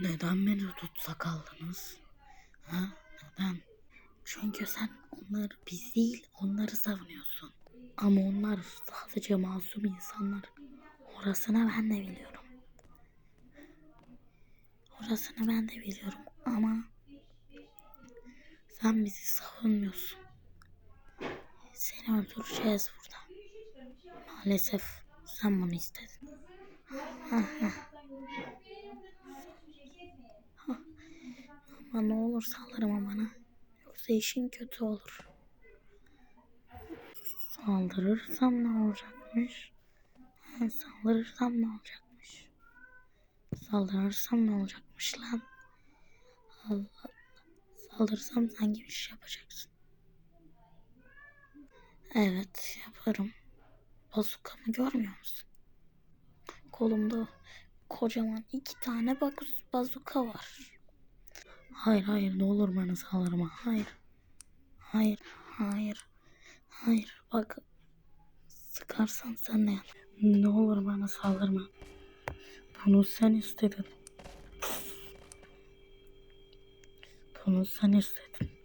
Neden beni tutsak aldınız? Ha? Neden? Çünkü sen onları biz değil onları savunuyorsun. Ama onlar sadece masum insanlar. Orasını ben de biliyorum. Orasını ben de biliyorum ama sen bizi savunmuyorsun. Seni öldüreceğiz burada. Maalesef sen bunu istedin. Ama ne olur saldırma bana. Yoksa işin kötü olur. Saldırırsam ne olacakmış? Ha, Saldırırsam ne olacakmış? Saldırırsam ne olacakmış lan? Allah Allah. Saldırırsam sen gibi iş yapacaksın. Evet yaparım. Bazukamı görmüyor musun? Kolumda kocaman iki tane bazuka var. Hayır hayır ne olur bana saldırma. Hayır. Hayır. Hayır. Hayır. Bak sıkarsan sen ne? Ne olur bana saldırma. Bunu sen istedin. Bunu sen istedin.